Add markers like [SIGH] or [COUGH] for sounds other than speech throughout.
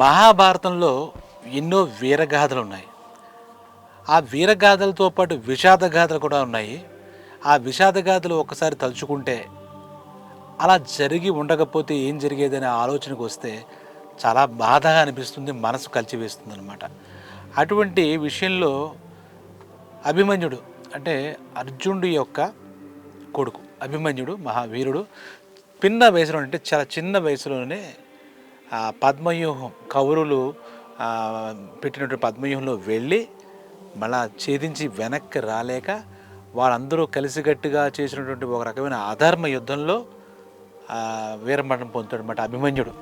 మహాభారతంలో ఎన్నో వీరగాథలు ఉన్నాయి. ఆ వీరగాథలతో పాటు విషాద గాథలు కూడా ఉన్నాయి. ఆ విషాద గాథలు ఒక్కసారి తలుచుకుంటే అలా జరిగి ఉండకపోతే ఏం జరిగేదనే ఆలోచనకు వస్తే చాలా బాధగా అనిపిస్తుంది మనసు కలిచివేస్తుంది అనమాట అటువంటి విషయంలో అభిమన్యుడు అంటే అర్జునుడి యొక్క కొడుకు. అభిమన్యుడు మహావీరుడు. పిన్న వయసులో అంటే చాలా చిన్న వయసులోనే పద్మవ్యూహం కౌరులు పెట్టినటువంటి పద్మవ్యూహంలో వెళ్ళి మళ్ళా ఛేదించి వెనక్కి రాలేక వాళ్ళందరూ కలిసిగట్టుగా చేసినటువంటి ఒక రకమైన అధర్మ యుద్ధంలో వీరమరణం పొందుతాడు అనమాట అభిమన్యుడు.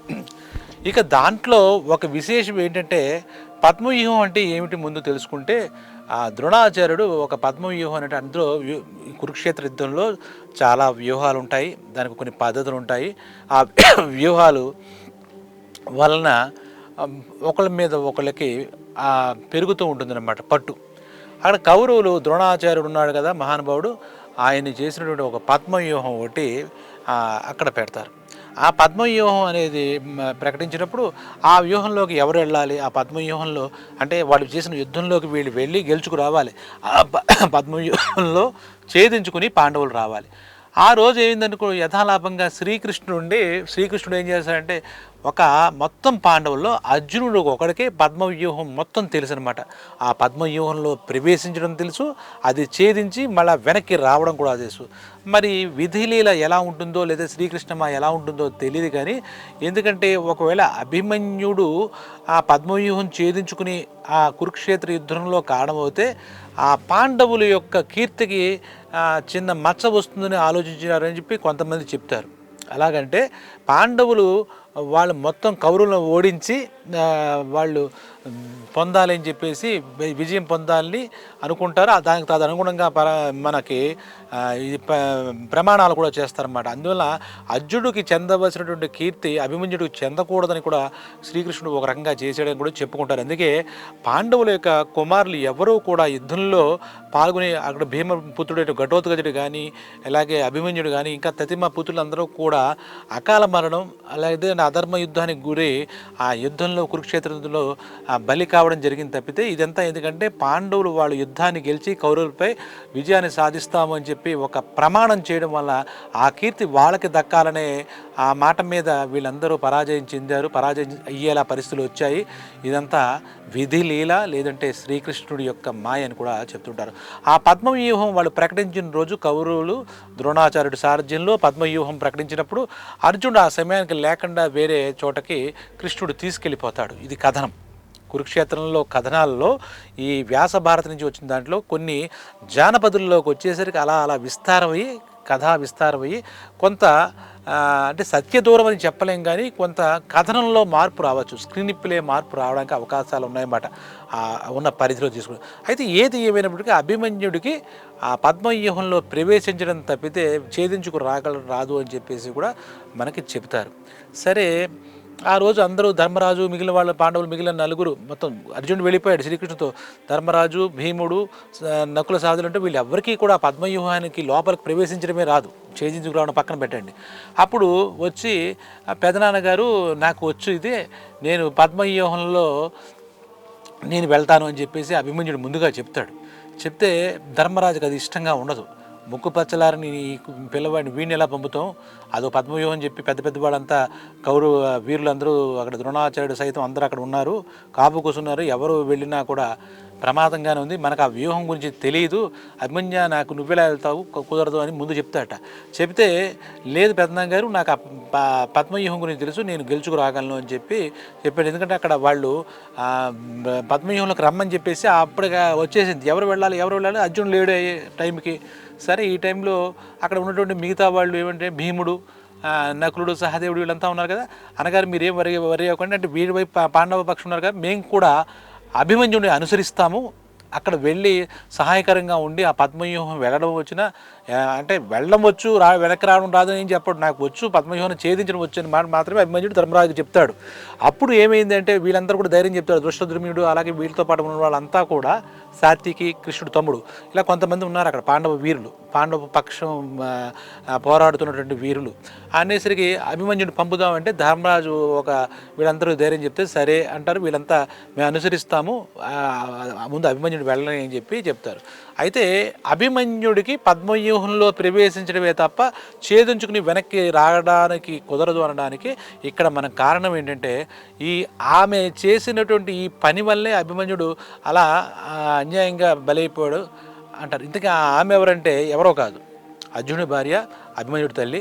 ఇక దాంట్లో ఒక విశేషం ఏంటంటే పద్మవ్యూహం అంటే ఏమిటి ముందు తెలుసుకుంటే ఆ ద్రోణాచార్యుడు ఒక పద్మవ్యూహం అనే అందులో వ్యూ- కురుక్షేత్ర యుద్ధంలో చాలా వ్యూహాలు ఉంటాయి. దానికి కొన్ని పద్ధతులు ఉంటాయి. ఆ [COUGHS] వ్యూహాలు వలన ఒకళ్ళ మీద ఒకళ్ళకి పెరుగుతూ ఉంటుందన్నమాట పట్టు. అక్కడ కౌరవులు ద్రోణాచార్యుడు ఉన్నాడు కదా మహానుభావుడు ఆయన చేసినటువంటి ఒక పద్మవ్యూహం ఒకటి అక్కడ పెడతారు. ఆ పద్మవ్యూహం అనేది ప్రకటించినప్పుడు ఆ వ్యూహంలోకి ఎవరు వెళ్ళాలి? ఆ పద్మవ్యూహంలో అంటే వాళ్ళు చేసిన యుద్ధంలోకి వీళ్ళు వెళ్ళి గెలుచుకు రావాలి. ఆ [COUGHS] పద్మవ్యూహంలో ఛేదించుకుని పాండవులు రావాలి. ఆ రోజు ఏమిందనుకో యథాలాభంగా శ్రీకృష్ణుడు ఉండి శ్రీకృష్ణుడు ఏం చేశాడంటే ఒక మొత్తం పాండవుల్లో అర్జునుడు ఒకడికే పద్మవ్యూహం మొత్తం తెలుసు అనమాట ఆ పద్మవ్యూహంలో ప్రవేశించడం తెలుసు అది ఛేదించి మళ్ళీ వెనక్కి రావడం కూడా తెలుసు. మరి విధిలీల ఎలా ఉంటుందో లేదా శ్రీకృష్ణమ ఎలా ఉంటుందో తెలియదు కానీ ఎందుకంటే ఒకవేళ అభిమన్యుడు ఆ పద్మవ్యూహం ఛేదించుకుని ఆ కురుక్షేత్ర యుద్ధంలో కారణమవుతే ఆ పాండవుల యొక్క కీర్తికి చిన్న మచ్చ వస్తుందని ఆలోచించినారని చెప్పి కొంతమంది చెప్తారు. అలాగంటే పాండవులు వాళ్ళు మొత్తం కౌరవులను ఓడించి వాళ్ళు పొందాలని చెప్పేసి విజయం పొందాలని అనుకుంటారు. దానికి తదనుగుణంగా పర మనకి ప్రమాణాలు కూడా చేస్తారన్నమాట. అందువల్ల అర్జునుడికి చెందవలసినటువంటి కీర్తి అభిమన్యుడికి చెందకూడదని కూడా శ్రీకృష్ణుడు ఒక రకంగా చేశాడని కూడా చెప్పుకుంటారు. అందుకే పాండవుల యొక్క కుమారులు ఎవరూ కూడా యుద్ధంలో పాల్గొని అక్కడ భీమపుత్రుడు ఘటోత్కచుడు కానీ అలాగే అభిమన్యుడు కానీ ఇంకా తతిమ పుత్రులందరూ కూడా అకాల మరణం అలాగే అధర్మ యుద్ధానికి గురి ఆ యుద్ధంలో కురుక్షేత్ర యుద్ధంలో ఆ బలి కావడం జరిగింది తప్పితే ఇదంతా ఎందుకంటే పాండవులు వాళ్ళు యుద్ధాన్ని గెలిచి కౌరవులపై విజయాన్ని సాధిస్తామని చెప్పి ఒక ప్రమాణం చేయడం వల్ల ఆ కీర్తి వాళ్ళకి దక్కాలనే ఆ మాట మీద వీళ్ళందరూ పరాజయం చెందారు. పరాజయం అయ్యేలా పరిస్థితులు వచ్చాయి. ఇదంతా విధి లీల లేదంటే శ్రీకృష్ణుడి యొక్క మాయ అని కూడా చెప్తుంటారు. ఆ పద్మవ్యూహం వాళ్ళు ప్రకటించిన రోజు కౌరవులు ద్రోణాచార్యుడి సారథ్యంలో పద్మవ్యూహం ప్రకటించినప్పుడు అర్జునుడు ఆ సమయానికి లేకుండా వేరే చోటకి కృష్ణుడు తీసుకెళ్ళిపోతాడు. ఇది కథనం. కురుక్షేత్రంలో కథనాల్లో ఈ వ్యాస భారతి నుంచి వచ్చిన దాంట్లో కొన్ని జానపదుల్లోకి వచ్చేసరికి అలా అలా విస్తారమయ్యి కథా విస్తారమయ్యి కొంత అంటే సత్య దూరం అని చెప్పలేం కానీ కొంత కథనంలో మార్పు రావచ్చు స్క్రీన్ ప్లే మార్పు రావడానికి అవకాశాలు ఉన్నాయన్నమాట. ఉన్న పరిధిలో తీసుకుని. అయితే ఏది ఏమైనప్పటికీ అభిమన్యుడికి ఆ పద్మవ్యూహంలో ప్రవేశించడం తప్పితే ఛేదించుకు రాగల రాదు అని చెప్పేసి కూడా మనకి చెబుతారు. సరే ఆ రోజు అందరూ ధర్మరాజు మిగిలిన వాళ్ళ పాండవులు మిగిలిన నలుగురు మొత్తం అర్జునుడు వెళ్ళిపోయాడు శ్రీకృష్ణుతో ధర్మరాజు భీముడు నకుల సాధులు అంటే వీళ్ళు ఎవరికీ కూడా పద్మవ్యూహానికి లోపలికి ప్రవేశించడమే రాదు. ఛేదించుకు రావడం పక్కన పెట్టండి. అప్పుడు వచ్చి పెదనాన్నగారు నాకు వచ్చు ఇదే. నేను పద్మవ్యూహంలో నేను వెళ్తాను అని చెప్పేసి అభిమన్యుడు ముందుగా చెప్తాడు. చెప్తే ధర్మరాజుకి అది ఇష్టంగా ఉండదు. ముక్కు పచ్చలారని పిల్లవాడిని వీడిని ఎలా పంపుతాం? అదో పద్మవ్యూహం చెప్పి పెద్ద పెద్ద వాళ్ళంతా వీరులందరూ అక్కడ ద్రోణాచార్యుడు సైతం అందరూ అక్కడ ఉన్నారు. కాపు కూర్చున్నారు. ఎవరు వెళ్ళినా కూడా ప్రమాదంగానే ఉంది. మనకు ఆ వ్యూహం గురించి తెలియదు అభిమన్య నాకు నువ్వెలా వెళ్తావు? కుదరదు అని ముందు చెప్తాట చెప్తే లేదు పెద్దనాన్న గారు నాకు ఆ ప- పద్మవ్యూహం గురించి తెలుసు. నేను గెలుచుకురాగలను అని చెప్పి చెప్పాడు. ఎందుకంటే అక్కడ వాళ్ళు పద్మవ్యూహంలోకి రమ్మని చెప్పేసి అప్పటిగా వచ్చేసింది. ఎవరు వెళ్ళాలి? ఎవరు వెళ్ళాలి? అర్జున్ లేడు అయ్యే టైంకి. సరే ఈ టైంలో అక్కడ ఉన్నటువంటి మిగతా వాళ్ళు ఏమంటే భీముడు నకులుడు సహదేవుడు వీళ్ళంతా ఉన్నారు కదా అనగారు మీరేం వరి వరి అవ్వకండి అంటే వీడి వైపు పాండవ పక్షం ఉన్నారు కదా మేము కూడా అభిమన్యుడిని అనుసరిస్తాము. అక్కడ వెళ్ళి సహాయకరంగా ఉండి ఆ పద్మవ్యూహం వెళ్ళడం వచ్చిన అంటే వెళ్ళవచ్చు రా వెనక్కి రావడం రాదు అని చెప్పాడు. నాకు వచ్చు పద్మవ్యూహం ఛేదించడం వచ్చు అని మాట మాత్రమే అభిమన్యుడు ధర్మరాజు చెప్తాడు. అప్పుడు ఏమైంది అంటే వీళ్ళందరూ కూడా ధైర్యం చెప్తారు. దృష్టద్రుమ్యుడు అలాగే వీళ్ళతో పాటు ఉన్న వాళ్ళంతా కూడా సాత్వికి కృష్ణుడు తమ్ముడు ఇలా కొంతమంది ఉన్నారు అక్కడ పాండవ వీరులు పాండవ పక్షం పోరాడుతున్నటువంటి వీరులు. అనేసరికి అభిమన్యుడు పంపుదామంటే ధర్మరాజు ఒక వీళ్ళందరూ ధైర్యం చెప్తే సరే అంటారు వీళ్ళంతా మేము అనుసరిస్తాము ముందు అభిమన్యుడు వెళ్ళని అని చెప్పి చెప్తారు. అయితే అభిమన్యుడికి పద్మవ్యూహంలో ప్రవేశించడమే తప్ప ఛేదించుకుని వెనక్కి రావడానికి కుదరదు అనడానికి ఇక్కడ మన కారణం ఏంటంటే ఈ ఆమె చేసినటువంటి ఈ పని వల్లే అభిమన్యుడు అలా అన్యాయంగా బలైపోయాడు అంటారు. ఇంతకీ ఆ ఆమె ఎవరంటే ఎవరో కాదు. అర్జునుడి భార్య అభిమన్యుడి తల్లి.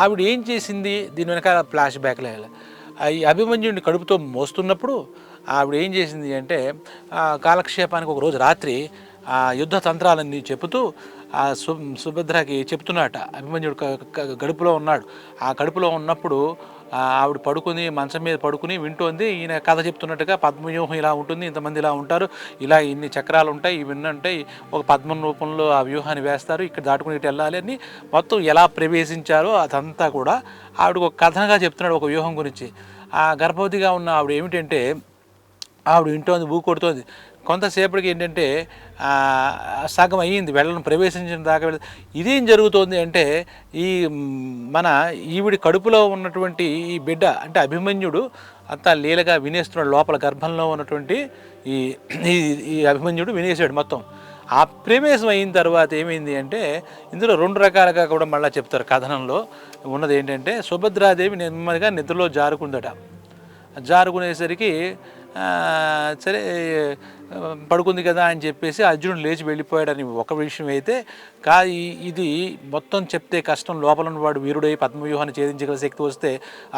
ఆవిడ ఏం చేసింది? దీని వెనకాల ఫ్లాష్ బ్యాక్లో ఈ అభిమన్యుడిని కడుపుతో మోస్తున్నప్పుడు ఆవిడ ఏం చేసింది అంటే కాలక్షేపానికి ఒక రోజు రాత్రి ఆ యుద్ధ తంత్రాలన్నీ చెబుతూ ఆ సు సుభద్రకి చెప్తున్నట. అభిమన్యుడు గడుపులో ఉన్నాడు. ఆ గడుపులో ఉన్నప్పుడు ఆవిడ పడుకుని మంచం మీద పడుకుని వింటోంది. ఈయన కథ చెప్తున్నట్టుగా పద్మవ్యూహం ఇలా ఉంటుంది ఇంతమంది ఇలా ఉంటారు. ఇలా ఇన్ని చక్రాలు ఉంటాయి ఇవన్నీ ఉంటాయి ఒక పద్మం రూపంలో ఆ వ్యూహాన్ని వేస్తారు. ఇక్కడ దాటుకుని ఇటు వెళ్ళాలి అని మొత్తం ఎలా ప్రవేశించారో అదంతా కూడా ఆవిడకు ఒక కథనగా చెప్తున్నాడు ఒక వ్యూహం గురించి. ఆ గర్భవతిగా ఉన్న ఆవిడ ఏమిటంటే ఆవిడ వింటోంది ఊ కొడుతోంది కొంతసేపటికి ఏంటంటే సగం అయ్యింది వెళ్ళడం ప్రవేశించిన దాకా వెళ్ళ ఇదేం జరుగుతోంది అంటే ఈ మన ఈవిడి కడుపులో ఉన్నటువంటి ఈ బిడ్డ అంటే అభిమన్యుడు అంతా లీలగా వినేస్తున్నాడు లోపల గర్భంలో ఉన్నటువంటి ఈ ఈ- ఈ అభిమన్యుడు వినేసాడు మొత్తం. ఆ ప్రవేశం అయిన తర్వాత ఏమైంది అంటే ఇందులో రెండు రకాలుగా కూడా మళ్ళీ చెప్తారు కథనంలో. ఉన్నది ఏంటంటే సుభద్రాదేవి నెమ్మదిగా నిద్రలో జారుకుందట. జారుకునేసరికి సరే పడుకుంది కదా అని చెప్పేసి అర్జునుడు లేచి వెళ్ళిపోయాడని ఒక విషయం అయితే కా ఇది మొత్తం చెప్తే కష్టం. లోపల ఉన్నవాడు వీరుడై పద్మవ్యూహాన్ని ఛేదించగల శక్తి వస్తే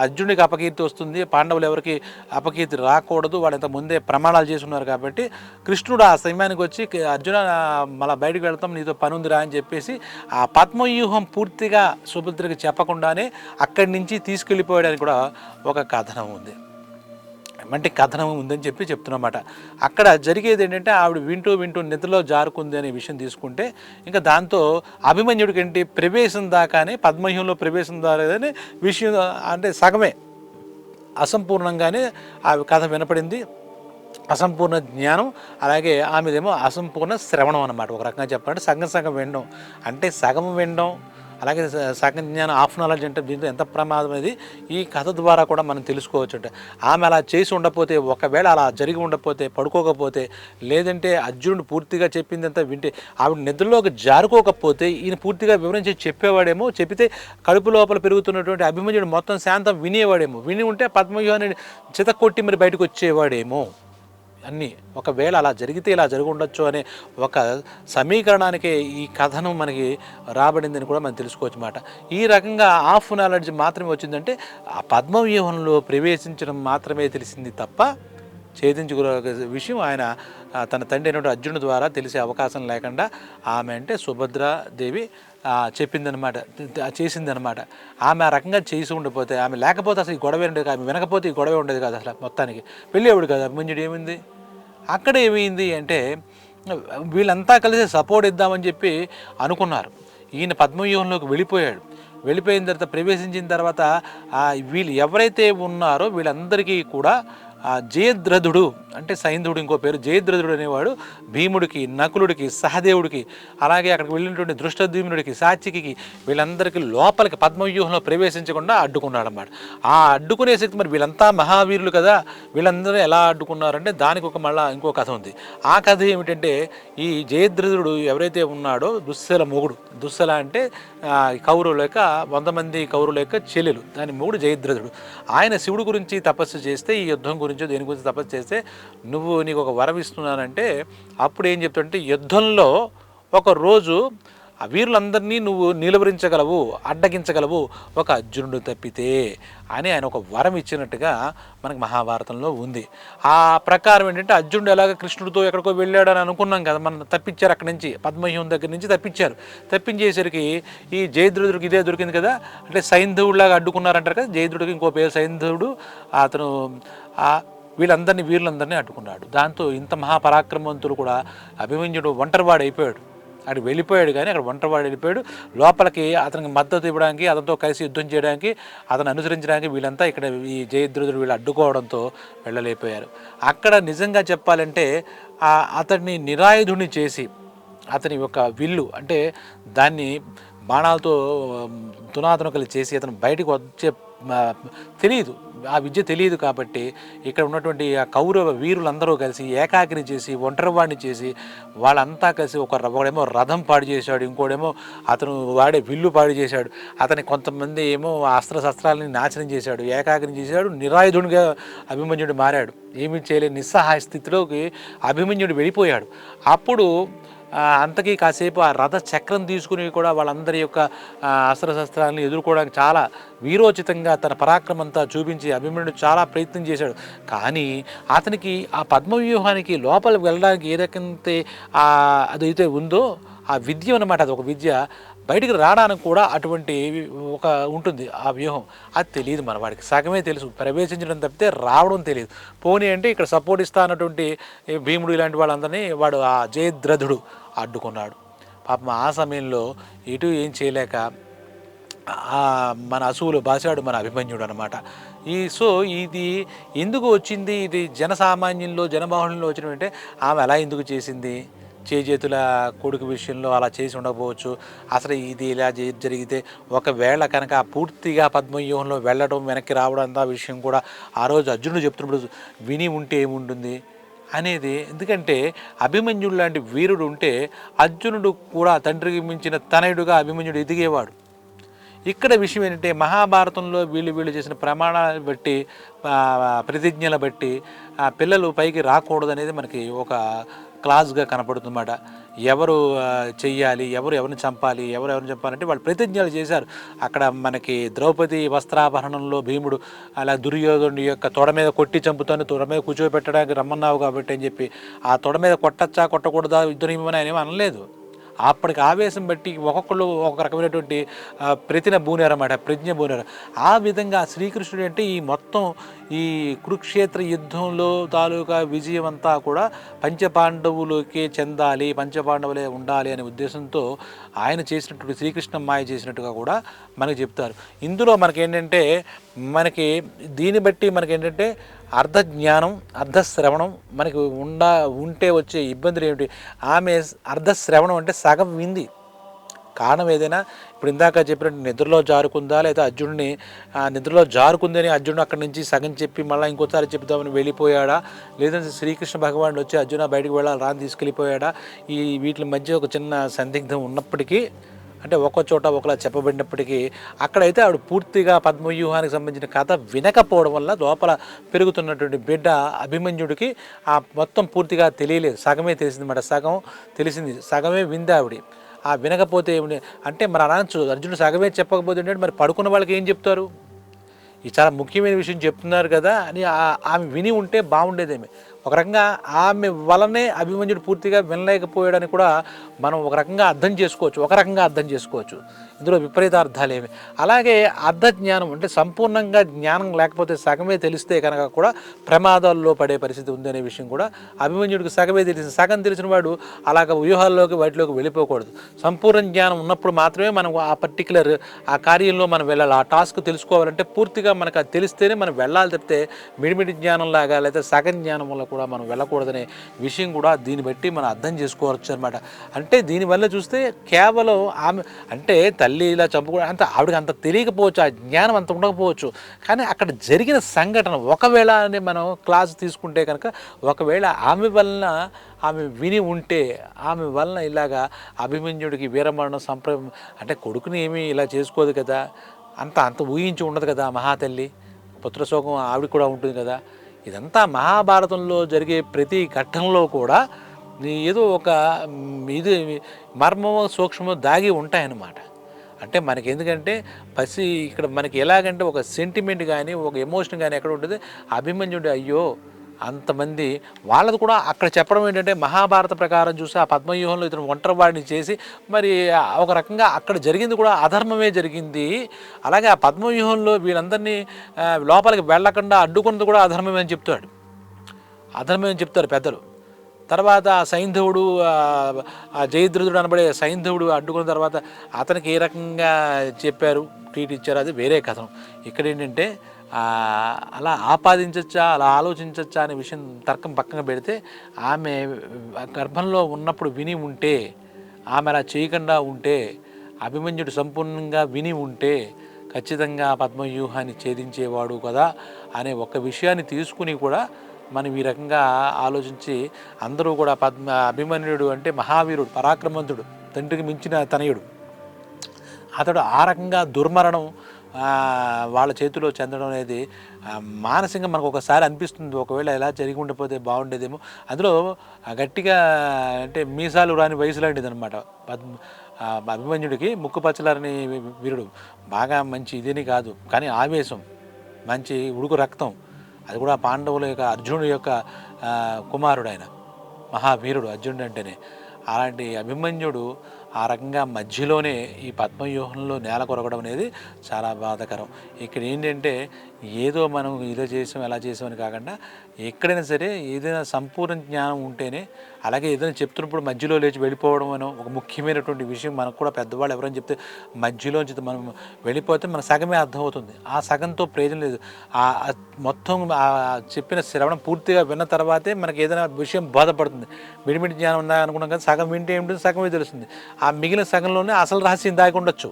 అర్జునుడికి అపకీర్తి వస్తుంది. పాండవులు ఎవరికి అపకీర్తి రాకూడదు. వాళ్ళు ఇంత ముందే ప్రమాణాలు చేసి ఉన్నారు కాబట్టి కృష్ణుడు ఆ సమయానికి వచ్చి అర్జున మళ్ళీ బయటకు వెళ్తాం నీతో పని ఉందిరా అని చెప్పేసి ఆ పద్మవ్యూహం పూర్తిగా సుభద్రకి చెప్పకుండానే అక్కడి నుంచి తీసుకెళ్ళిపోయాడని కూడా ఒక కథనం ఉంది. అంటే కథనం ఉందని చెప్పి చెప్తున్నమాట. అక్కడ జరిగేది ఏంటంటే ఆవిడ వింటూ వింటూ నిద్రలో జారుకుంది అనే విషయం తీసుకుంటే ఇంకా దాంతో అభిమన్యుడికి ఏంటి ప్రవేశం దాకానే పద్మహ్యంలో ప్రవేశం దాకానే విషయం అంటే సగమే అసంపూర్ణంగానే ఆ కథ వినపడింది. అసంపూర్ణ జ్ఞానం అలాగే ఆమెదేమో అసంపూర్ణ శ్రవణం అన్నమాట. ఒక రకంగా చెప్పాలంటే సగం సగం వినడం. అంటే సగం వినడం అలాగే స- సగం జ్ఞానం హాఫ్ నాలెడ్జ్ అంటే దీంతో ఎంత ప్రమాదం అనేది ఈ కథ ద్వారా కూడా మనం తెలుసుకోవచ్చు అంటే ఆమె అలా చేసి ఉండకపోతే ఒకవేళ అలా జరిగి ఉండకపోతే పడుకోకపోతే లేదంటే అర్జునుడు పూర్తిగా చెప్పిందంతా వింటే ఆవిడ నిద్రలోకి జారుకోకపోతే ఈయన పూర్తిగా వివరించి చెప్పేవాడేమో చెప్పితే కడుపు లోపల పెరుగుతున్నటువంటి అభిమన్యుడు మొత్తం శాంతం వినేవాడేమో. విని ఉంటే పద్మవ్యూహాన్ని చితకొట్టి మరి బయటకు వచ్చేవాడేమో. అన్నీ. ఒకవేళ అలా జరిగితే ఇలా జరిగి ఉండొచ్చు అనే ఒక సమీకరణానికే ఈ కథనం మనకి రాబడిందని కూడా మనం తెలుసుకోవచ్చు అన్నమాట. ఈ రకంగా హాఫ్ నాలెడ్జ్ మాత్రమే వచ్చిందంటే ఆ పద్మవ్యూహంలో ప్రవేశించడం మాత్రమే తెలిసింది తప్ప ఛేదించుకునే విషయం ఆయన తన తండ్రి అయినటువంటి అర్జునుడు ద్వారా తెలిసే అవకాశం లేకుండా ఆమె అంటే సుభద్రాదేవి చెప్పిందనమాట చేసిందనమాట ఆమె ఆ రకంగా చేసి ఉండిపోతే ఆమె లేకపోతే అసలు ఈ గొడవ ఉండేది ఆమె వినకపోతే ఈ గొడవ ఉండేది కాదు అసలు మొత్తానికి. వెళ్ళేవాడు కదా? అభిమన్యుడు ఏమైంది? అక్కడ ఏమైంది అంటే వీళ్ళంతా కలిసి సపోర్ట్ ఇద్దామని చెప్పి అనుకున్నారు. ఈయన పద్మవ్యూహంలోకి వెళ్ళిపోయాడు. వెళ్ళిపోయిన తర్వాత ప్రవేశించిన తర్వాత వీళ్ళు ఎవరైతే ఉన్నారో వీళ్ళందరికీ కూడా ఆ జయద్రథుడు అంటే సైంధుడు ఇంకో పేరు జయద్రథుడు అనేవాడు భీముడికి నకులుడికి సహదేవుడికి అలాగే అక్కడికి వెళ్ళినటువంటి దృష్టద్యుమ్నుడికి సాత్వికి వీళ్ళందరికీ లోపలికి పద్మవ్యూహంలో ప్రవేశించకుండా అడ్డుకున్నాడు అన్నమాట ఆ అడ్డుకునే శక్తి మరి వీళ్ళంతా మహావీరులు కదా వీళ్ళందరూ ఎలా అడ్డుకున్నారంటే దానికి ఒక మళ్ళా ఇంకో కథ ఉంది. ఆ కథ ఏమిటంటే ఈ జయద్రథుడు ఎవరైతే ఉన్నాడో దుస్సల మొగుడు. దుస్సల అంటే కౌరవుల యొక్క వంద మంది కౌరవుల యొక్క చెల్లెలు దాని మూడు జయద్రథుడు. ఆయన శివుడు గురించి తపస్సు చేస్తే ఈ యుద్ధం గురించి దేని గురించి తపస్సు చేస్తే నువ్వు నీకు ఒక వరం ఇస్తున్నానంటే అప్పుడు ఏం చెప్తుంటే యుద్ధంలో ఒక రోజు ఆ వీరులందరినీ నువ్వు నిలువరించగలవు అడ్డగించగలవు ఒక అర్జునుడు తప్పితే అని ఆయన ఒక వరం ఇచ్చినట్టుగా మనకు మహాభారతంలో ఉంది. ఆ ప్రకారం ఏంటంటే అర్జునుడు ఎలాగ కృష్ణుడితో ఎక్కడికో వెళ్ళాడని అనుకున్నాం కదా మనం తప్పించారు అక్కడి నుంచి పద్మహ్యం దగ్గర నుంచి తప్పించారు. తప్పించేసరికి ఈ జయద్రుడికి ఇదే దొరికింది కదా అంటే సైంధవుడిలాగా అడ్డుకున్నారంటారు కదా జయద్రుడికి ఇంకో పేరు సైంధవుడు అతను వీళ్ళందరినీ వీరులందరినీ అడ్డుకున్నాడు. దాంతో ఇంత మహాపరాక్రమవంతులు కూడా అభిమన్యుడు ఒంటరివాడు అయిపోయాడు అక్కడ వెళ్ళిపోయాడు కానీ అక్కడ ఒంటరివాడు వెళ్ళిపోయాడు. లోపలికి అతనికి మద్దతు ఇవ్వడానికి అతనితో కలిసి యుద్ధం చేయడానికి అతను అనుసరించడానికి వీళ్ళంతా ఇక్కడ ఈ జయద్రుదుడు వీళ్ళు అడ్డుకోవడంతో వెళ్ళలేకపోయారు. అక్కడ నిజంగా చెప్పాలంటే అతన్ని నిరాయుధుని చేసి అతని యొక్క విల్లు అంటే దాన్ని బాణాలతో తునాతునకలు చేసి అతను బయటకు వచ్చే తెలియదు ఆ విద్య తెలియదు కాబట్టి ఇక్కడ ఉన్నటువంటి ఆ కౌరవ వీరులందరూ కలిసి ఏకాకిని చేసి ఒంటరివాడిని చేసి వాళ్ళంతా కలిసి ఒక ఒకడేమో రథం పాడు చేశాడు ఇంకోడేమో అతను వాడే విల్లు పాడు చేశాడు. అతని కొంతమంది ఏమో అస్త్ర శస్త్రాలని నాశనం చేశాడు ఏకాకిని చేశాడు నిరాయుధునిగా అభిమన్యుడు మారాడు. ఏమీ చేయలేని నిస్సహాయ స్థితిలోకి అభిమన్యుడు వెళ్ళిపోయాడు. అప్పుడు అంతకీ కాసేపు ఆ రథ చక్రం తీసుకుని కూడా వాళ్ళందరి యొక్క అస్త్రశస్త్రాలను ఎదుర్కోవడానికి చాలా వీరోచితంగా తన పరాక్రమంతా చూపించి అభిమన్యుడు చాలా ప్రయత్నం చేశాడు. కానీ అతనికి ఆ పద్మవ్యూహానికి లోపల వెళ్ళడానికి ఏ రకంతే అదైతే ఉందో ఆ విద్య అనమాట అది ఒక విద్య. బయటికి రావడానికి కూడా అటువంటి ఒక ఉంటుంది ఆ వ్యూహం. అది తెలియదు మన వాడికి. సగమే తెలుసు. ప్రవేశించడం తప్పితే రావడం తెలియదు. పోనీ అంటే ఇక్కడ సపోర్ట్ ఇస్తా అన్నటువంటి భీముడు ఇలాంటి వాళ్ళందరినీ వాడు ఆ జయద్రథుడు అడ్డుకున్నాడు. పాపం ఆ సమయంలో ఇటు ఏం చేయలేక ఆ మన అసువులు బాసాడు మన అభిమన్యుడు అనమాట ఈ సో ఇది ఎందుకు వచ్చింది? ఇది జనసామాన్యంలో జనబాహుళ్యంలో వచ్చినట్టే ఆమె అలా ఎందుకు చేసింది? చేజేతుల కొడుకు విషయంలో అలా చేసి ఉండకపోవచ్చు. అసలు ఇది ఇలా జరిగితే ఒకవేళ కనుక పూర్తిగా పద్మవ్యూహంలో వెళ్ళడం వెనక్కి రావడం అంత విషయం కూడా ఆ రోజు అర్జునుడు చెప్తున్నప్పుడు విని ఉంటే ఏముంటుంది అనేది. ఎందుకంటే అభిమన్యుడు లాంటి వీరుడు ఉంటే అర్జునుడు కూడా తండ్రికి మించిన తనయుడుగా అభిమన్యుడు ఎదిగేవాడు. ఇక్కడ విషయం ఏంటంటే మహాభారతంలో వీళ్ళు వీళ్ళు చేసిన ప్రమాణాలను బట్టి ప్రతిజ్ఞలు ప్రతిజ్ఞల బట్టి పిల్లలు పైకి రాకూడదు అనేది మనకి ఒక క్లాస్గా కనపడుతుందన్నమాట. ఎవరు చెయ్యాలి ఎవరు ఎవరిని చంపాలి ఎవరు ఎవరిని చంపాలంటే వాళ్ళు ప్రతిజ్ఞలు చేశారు. అక్కడ మనకి ద్రౌపది వస్త్రాభరణంలో భీముడు అలా దుర్యోధుని యొక్క తొడ మీద కొట్టి చంపుతాను తొడ మీద కూర్చోబెట్టడానికి రమ్మన్నావు కాబట్టి అని చెప్పి ఆ తొడ మీద కొట్టచ్చా కొట్టకూడదా యుద్ధం ఇవ్వమని ఆయన ఏమీ అనలేదు. అప్పటికి ఆవేశం బట్టి ఒక్కొక్కళ్ళు ఒక రకమైనటువంటి ప్రతిన ప్రతిన బూనారన్నమాట ప్రజ్ఞ బూనారు. ఆ విధంగా శ్రీకృష్ణుడు అంటే ఈ మొత్తం ఈ కురుక్షేత్ర యుద్ధంలో తాలూకా విజయం అంతా కూడా పంచపాండవులకే చెందాలి పంచపాండవులే ఉండాలి అనే ఉద్దేశంతో ఆయన చేసినటువంటి శ్రీకృష్ణ మాయ చేసినట్టుగా కూడా మనకు చెప్తారు. ఇందులో మనకేంటంటే మనకి దీన్ని బట్టి మనకి ఏంటంటే అర్ధ జ్ఞానం అర్ధ శ్రవణం మనకి ఉండా ఉంటే వచ్చే ఇబ్బందులు ఏమిటి? ఆమె అర్ధ శ్రవణం అంటే సగం వింది. కారణం ఏదైనా ఇప్పుడు ఇందాక చెప్పినట్టు నిద్రలో జారుకుందా లేదా అర్జునుడిని నిద్రలో జారుకుందని అర్జునుడు అక్కడి నుంచి సగం చెప్పి మళ్ళీ ఇంకోసారి చెప్దామని వెళ్ళిపోయాడా? లేదంటే శ్రీకృష్ణ భగవానుడు వచ్చి అర్జున బయటకు వెళ్ళాలి రాని తీసుకెళ్ళిపోయాడా? ఈ వీటి మధ్య ఒక చిన్న సందిగ్ధం ఉన్నప్పటికీ అంటే ఒక్కో చోట ఒకలా చెప్పబడినప్పటికీ అక్కడైతే ఆవిడ పూర్తిగా పద్మవ్యూహానికి సంబంధించిన కథ వినకపోవడం వల్ల లోపల పెరుగుతున్నటువంటి బిడ్డ అభిమన్యుడికి ఆ మొత్తం పూర్తిగా తెలియలేదు. సగమే తెలిసింది సగం తెలిసింది. సగమే వింది ఆవిడ. ఆ వినకపోతే ఏమి అంటే మరి అనొచ్చు అర్జునుడు సగమే చెప్పకపోతే ఏంటంటే మరి పడుకున్న వాళ్ళకి ఏం చెప్తారు? ఇది చాలా ముఖ్యమైన విషయం చెప్తున్నారు కదా అని ఆమె విని ఉంటే బాగుండేదేమి. ఒక రకంగా ఆమె వలనే అభిమన్యుడు పూర్తిగా వినలేకపోయాడని కూడా మనం ఒక రకంగా అర్థం చేసుకోవచ్చు. ఒక రకంగా అర్థం చేసుకోవచ్చు. ఇందులో విపరీతార్థాలు ఏమి అలాగే అర్ధ జ్ఞానం అంటే సంపూర్ణంగా జ్ఞానం లేకపోతే సగమే తెలిస్తే కనుక కూడా ప్రమాదాల్లో పడే పరిస్థితి ఉంది అనే విషయం కూడా అభిమన్యుడికి సగమే తెలిసిన సగం తెలిసిన వాడు అలాగ వ్యూహాల్లోకి వాటిలోకి వెళ్ళిపోకూడదు. సంపూర్ణ జ్ఞానం ఉన్నప్పుడు మాత్రమే మనం ఆ పర్టికులర్ ఆ కార్యంలో మనం వెళ్ళాలి. ఆ టాస్క్ తెలుసుకోవాలంటే పూర్తిగా మనకు అది తెలిస్తేనే మనం వెళ్ళాలి తప్పితే మిడిమిడి జ్ఞానం లాగా లేదా సగం జ్ఞానం వల్ల కూడా మనం వెళ్ళకూడదనే విషయం కూడా దీన్ని బట్టి మనం అర్థం చేసుకోవచ్చు అనమాట అంటే దీనివల్ల చూస్తే కేవలం ఆమె అంటే తల్లి ఇలా చంపుకోవడం అంత ఆవిడకి అంత తెలియకపోవచ్చు ఆ జ్ఞానం అంత ఉండకపోవచ్చు. కానీ అక్కడ జరిగిన సంఘటన ఒకవేళ అని మనం క్లాస్ తీసుకుంటే కనుక ఒకవేళ ఆమె వలన ఆమె విని ఉంటే ఆమె వలన ఇలాగా అభిమన్యుడికి వీరమరణం సంప్ర అంటే కొడుకుని ఏమీ ఇలా చేసుకోదు కదా అంత అంత ఊహించి ఉండదు కదా మహాతల్లి. పుత్రశోకం ఆవిడ కూడా ఉంటుంది కదా. ఇదంతా మహాభారతంలో జరిగే ప్రతి ఘట్టంలో కూడా ఏదో ఒక ఇది మర్మము సూక్ష్మము దాగి ఉంటాయన్నమాట. అంటే మనకి ఎందుకంటే పసి ఇక్కడ మనకి ఎలాగంటే ఒక సెంటిమెంట్ కానీ ఒక ఎమోషన్ కానీ ఎక్కడ ఉంటుంది? అభిమన్యుడు అయ్యో అంతమంది వాళ్ళది కూడా అక్కడ చెప్పడం ఏంటంటే మహాభారత ప్రకారం చూసి ఆ పద్మవ్యూహంలో ఇతను ఒంటరివాడిని చేసి మరి ఒక రకంగా అక్కడ జరిగింది కూడా అధర్మమే జరిగింది. అలాగే ఆ పద్మవ్యూహంలో వీళ్ళందరినీ లోపలికి వెళ్ళకుండా అడ్డుకున్నది కూడా అధర్మమే అని చెప్తాడు. అధర్మమే అని చెప్తారు పెద్దలు. తర్వాత ఆ సైంధవుడు ఆ- జయద్రుదుడు అనబడే సైంధవుడు అడ్డుకున్న తర్వాత అతనికి ఏ రకంగా చెప్పారు ట్రీట్ ఇచ్చారు అది వేరే కథనం ఇక్కడ ఏంటంటే అలా ఆపాదించచ్చా అలా ఆలోచించచ్చా అనే విషయం తర్కం పక్కన పెడితే ఆమె గర్భంలో ఉన్నప్పుడు విని ఉంటే ఆమె అలా చేయకుండా ఉంటే అభిమన్యుడు సంపూర్ణంగా విని ఉంటే ఖచ్చితంగా పద్మవ్యూహాన్ని ఛేదించేవాడు కదా అనే ఒక విషయాన్ని తీసుకుని కూడా మనం ఈ రకంగా ఆలోచించి అందరూ కూడా పద్మ అభిమన్యుడు అంటే మహావీరుడు పరాక్రమంతుడు తండ్రికి మించిన తనయుడు. అతడు ఆ రకంగా దుర్మరణం వాళ్ళ చేతిలో చెందడం అనేది మానసికంగా మనకు ఒకసారి అనిపిస్తుంది. ఒకవేళ ఎలా జరిగి ఉండిపోతే బాగుండేదేమో. అందులో గట్టిగా అంటే మీసాలు రాని వయసు లాంటిది అనమాట పద్మ అభిమన్యుడికి ముక్కు పచ్చలారని వీరుడు. బాగా మంచి ఇదేని కాదు. కానీ ఆవేశం మంచి ఉడుకు రక్తం అది కూడా పాండవుల యొక్క అర్జునుడి యొక్క కుమారుడు ఆయన మహావీరుడు అర్జునుడు అంటేనే. అలాంటి అభిమన్యుడు ఆ రకంగా మధ్యలోనే ఈ పద్మవ్యూహంలో నేల కొరగడం అనేది చాలా బాధాకరం. ఇక్కడ ఏంటంటే ఏదో మనం ఇదో చేసాం ఎలా చేసాం అని కాకుండా ఎక్కడైనా సరే ఏదైనా సంపూర్ణ జ్ఞానం ఉంటేనే అలాగే ఏదైనా చెప్తున్నప్పుడు మధ్యలో లేచి వెళ్ళిపోవడం అనో ఒక ముఖ్యమైనటువంటి విషయం మనకు కూడా పెద్దవాళ్ళు ఎవరైనా చెప్తే మధ్యలోంచి మనం వెళ్ళిపోతే మనకు సగమే అర్థమవుతుంది. ఆ సగంతో ప్రయోజనం లేదు. ఆ మొత్తం ఆ చెప్పిన శ్రవణం పూర్తిగా విన్న తర్వాతే మనకి ఏదైనా విషయం బాధపడుతుంది. మిడిమిడి జ్ఞానం ఉందా అనుకున్నాం కదా సగం వింటే ఏమిటి సగమే తెలుస్తుంది. ఆ ఆ మిగిలిన సగంలోనే అసలు రహస్యం దాగి ఉండొచ్చు.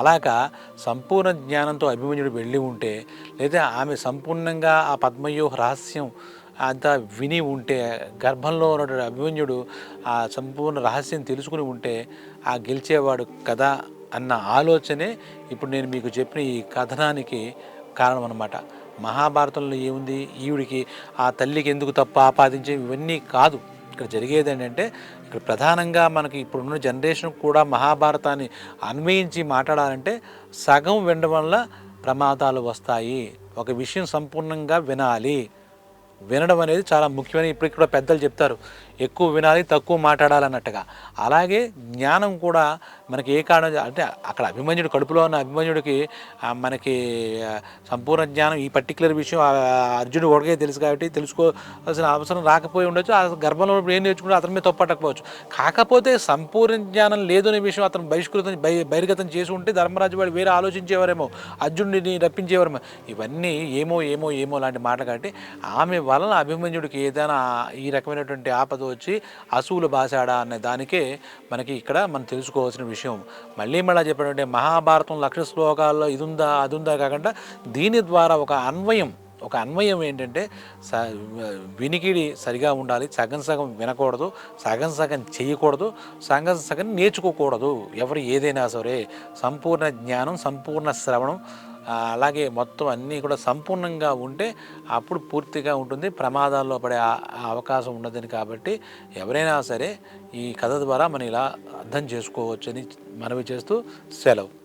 అలాగా సంపూర్ణ జ్ఞానంతో అభిమన్యుడు వెళ్ళి ఉంటే లేదా ఆమె సంపూర్ణంగా ఆ పద్మయోహ రహస్యం అంతా విని ఉంటే గర్భంలో ఉన్నటువంటి అభిమన్యుడు ఆ సంపూర్ణ రహస్యం తెలుసుకుని ఉంటే ఆ గెలిచేవాడు కదా అన్న ఆలోచనే ఇప్పుడు నేను మీకు చెప్పిన ఈ కథనానికి కారణం అన్నమాట మహాభారతంలో ఏముంది? ఈవిడికి ఆ తల్లికి ఎందుకు తప్పు ఆపాదించే ఇవన్నీ కాదు. ఇక్కడ జరిగేది ఏంటంటే ఇక్కడ ప్రధానంగా మనకి ఇప్పుడున్న జనరేషన్ కూడా మహాభారతాన్ని అన్వయించి మాట్లాడాలంటే సగం వినడం వల్ల ప్రమాదాలు వస్తాయి. ఒక విషయం సంపూర్ణంగా వినాలి. వినడం అనేది చాలా ముఖ్యమైన ఇప్పుడు ఇక్కడ పెద్దలు చెప్తారు. ఎక్కువ వినాలి తక్కువ మాట్లాడాలన్నట్టుగా అలాగే జ్ఞానం కూడా మనకి ఏ కారణం అంటే అక్కడ అభిమన్యుడు కడుపులో ఉన్న అభిమన్యుడికి మనకి సంపూర్ణ జ్ఞానం ఈ పర్టికులర్ విషయం అర్జునుడు ఒకటే తెలుసు కాబట్టి తెలుసుకోవాల్సిన అవసరం రాకపోయి ఉండొచ్చు. ఆ గర్భంలో ఏం నేర్చుకుంటే అతని మీద తప్పట్టకపోవచ్చు. కాకపోతే సంపూర్ణ జ్ఞానం లేదు అనే విషయం అతను బహిష్కృతం బై బహిర్గతం చేసి ఉంటే ధర్మరాజు వాడు వేరే ఆలోచించేవారేమో అర్జునుడిని రప్పించేవారేమో. ఇవన్నీ ఏమో ఏమో ఏమో లాంటి మాటలు కాబట్టి ఆమె వలన అభిమన్యుడికి ఏదైనా ఈ రకమైనటువంటి ఆపద వచ్చి అసూలు బాసాడా అనే దానికే మనకి ఇక్కడ మనం తెలుసుకోవాల్సిన విషయం. మళ్ళీ మళ్ళీ చెప్పాడంటే మహాభారతం లక్ష శ్లోకాల్లో ఇది ఉందా అది ఉందా కాకుండా దీని ద్వారా ఒక అన్వయం ఒక అన్వయం ఏంటంటే స వినికిడి సరిగా ఉండాలి. సగం సగం వినకూడదు. సగం సగం చేయకూడదు. సగం సగం నేర్చుకోకూడదు. ఎవరు ఏదైనా సరే సంపూర్ణ జ్ఞానం సంపూర్ణ శ్రవణం అలాగే మొత్తం అన్నీ కూడా సంపూర్ణంగా ఉంటే అప్పుడు పూర్తిగా ఉంటుంది. ప్రమాదాల్లో పడే అవకాశం ఉండదని కాబట్టి ఎవరైనా సరే ఈ కథ ద్వారా మనం ఇలా అర్థం చేసుకోవచ్చని మనవి చేస్తూ సెలవు.